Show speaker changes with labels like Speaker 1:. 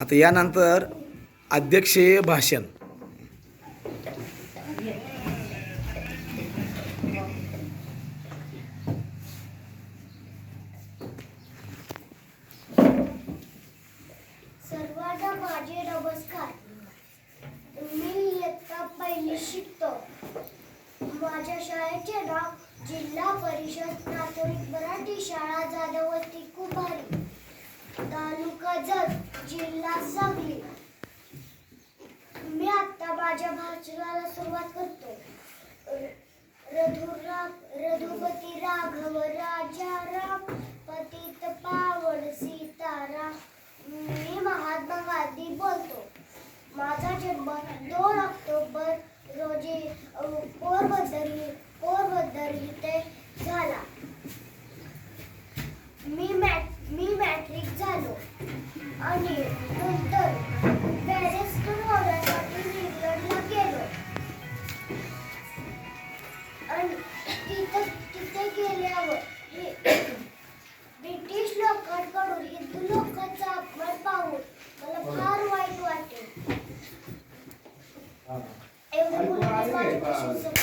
Speaker 1: आता यानंतर अध्यक्षीय भाषण.
Speaker 2: सर्वांना माझे नमस्कार. मी इयत्ता पहिली शिकतो. माझ्या शाळेचे नाव जिल्हा परिषद प्राथमिक मराठी शाळा जाधवती तालुका जत जिल्हा सांगली. मी आता माझ्या भाषणाला सुरुवात करतो रघुरा रघुपती राघव राजा राम पतित पावन सीताराम. मी महात्मा गांधी बोलतो. माझा जन्म दोन ब्रिटिश लोकांकडून हिंदू लोकांचा अपमान पाहून मला फार वाईट वाटले एवढं